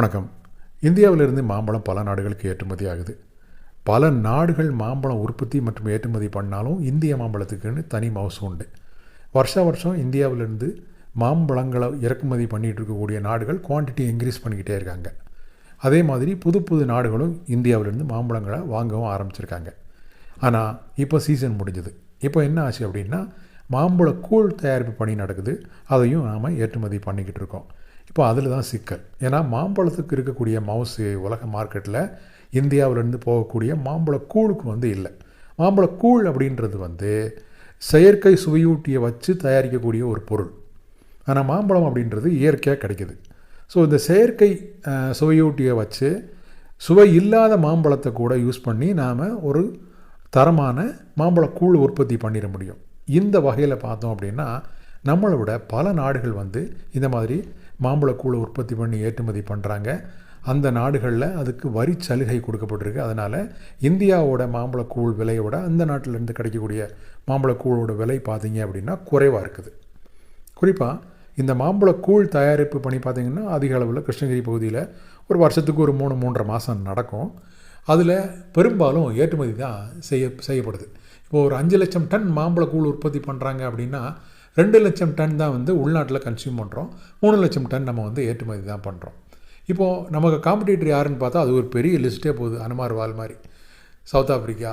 வணக்கம். இந்தியாவிலிருந்து மாம்பழம் பல நாடுகளுக்கு ஏற்றுமதி ஆகுது. பல நாடுகள் மாம்பழம் உற்பத்தி மற்றும் ஏற்றுமதி பண்ணாலும் இந்திய மாம்பழத்துக்குன்னு தனி மவுசு உண்டு. வருஷா வருஷம் இந்தியாவிலிருந்து மாம்பழங்களை இறக்குமதி பண்ணிகிட்டு இருக்கக்கூடிய நாடுகள் குவான்டிட்டி இன்க்ரீஸ் பண்ணிக்கிட்டே இருக்காங்க. அதே மாதிரி புது புது நாடுகளும் இந்தியாவிலேருந்து மாம்பழங்களை வாங்கவும் ஆரம்பிச்சிருக்காங்க. ஆனால் இப்போ சீசன் முடிஞ்சது. இப்போ என்ன ஆச்சு அப்படின்னா மாம்பழ கூழ் தயாரிப்பு பணி நடக்குது. அதையும் நாம் ஏற்றுமதி பண்ணிக்கிட்டு இருக்கோம். இப்போ அதில் தான் சிக்கல். ஏன்னா மாம்பழத்துக்கு இருக்கக்கூடிய மவுசு உலக மார்க்கெட்டில் இந்தியாவிலேருந்து போகக்கூடிய மாம்பழ கூழுக்கு வந்து இல்லை. மாம்பழ கூழ் அப்படின்றது வந்து செயற்கை சுவையூட்டியை வச்சு தயாரிக்கக்கூடிய ஒரு பொருள். ஆனால் மாம்பழம் அப்படின்றது இயற்கையாக கிடைக்குது. ஸோ இந்த செயற்கை சுவையூட்டியை வச்சு சுவை இல்லாத மாம்பழத்தை கூட யூஸ் பண்ணி நாம் ஒரு தரமான மாம்பழக்கூழ் உற்பத்தி பண்ணிட முடியும். இந்த வகையில் பார்த்தோம் அப்படின்னா நம்மளை விட பல நாடுகள் வந்து இந்த மாதிரி மாம்பழக்கூழை உற்பத்தி பண்ணி ஏற்றுமதி பண்ணுறாங்க அந்த நாடுகளில் அதுக்கு வரி சலுகை கொடுக்கப்பட்டிருக்கு. அதனால் இந்தியாவோட மாம்பழக்கூழ் விலையை விட அந்த நாட்டிலேருந்து கிடைக்கக்கூடிய மாம்பழக்கூழோட விலை பார்த்தீங்க அப்படின்னா குறைவாக இருக்குது. குறிப்பாக இந்த மாம்பழக்கூழ் தயாரிப்பு பணி பார்த்திங்கன்னா அதிக அளவில் கிருஷ்ணகிரி பகுதியில் ஒரு வருஷத்துக்கு ஒரு மூணு மூன்றரை மாதம் நடக்கும். அதில் பெரும்பாலும் ஏற்றுமதி தான் செய்ய செய்யப்படுது. இப்போ ஒரு அஞ்சு லட்சம் டன் மாம்பழ கூழ் உற்பத்தி பண்ணுறாங்க அப்படின்னா ரெண்டு லட்சம் டன் தான் வந்து உள்நாட்டில் கன்சியூம் பண்ணுறோம் மூணு லட்சம் டன் நம்ம வந்து ஏற்றுமதி தான் பண்ணுறோம் இப்போது நமக்கு காம்படிட்டர் யாருன்னு பார்த்தா அது ஒரு பெரிய லிஸ்ட்டே போகுது. அனுமார் வால் மாதிரி. South Africa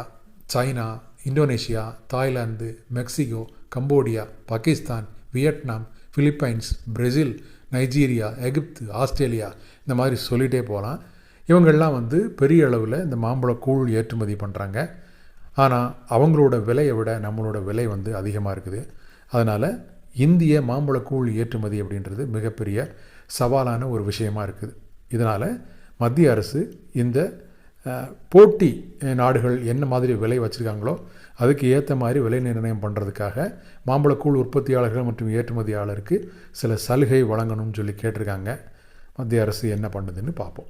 China Indonesia Thailand Mexico Cambodia Pakistan Vietnam Philippines Brazil Nigeria Egypt Australia இந்த மாதிரி சொல்லிகிட்டே போகலாம். இவங்கள்லாம் வந்து பெரிய அளவில் இந்த மாம்பழ கூழ் ஏற்றுமதி பண்ணுறாங்க ஆனால் அவங்களோட விலையை விட நம்மளோட விலை வந்து அதிகமாக இருக்குது. அதனால் இந்திய மாம்பழ கூழ் ஏற்றுமதி அப்படின்றது மிகப்பெரிய சவாலான ஒரு விஷயமா இருக்குது. இதனால் மத்திய அரசு இந்த போட்டி நாடுகள் என்ன மாதிரி விலை வச்சுருக்காங்களோ அதுக்கு ஏற்ற மாதிரி விலை நிர்ணயம் பண்ணுறதுக்காக மாம்பழக்கூழ் உற்பத்தியாளர்கள் மற்றும் ஏற்றுமதியாளருக்கு சில சலுகை வழங்கணும்னு சொல்லி கேட்டிருக்காங்க. மத்திய அரசு என்ன பண்ணுதுன்னு பார்ப்போம்.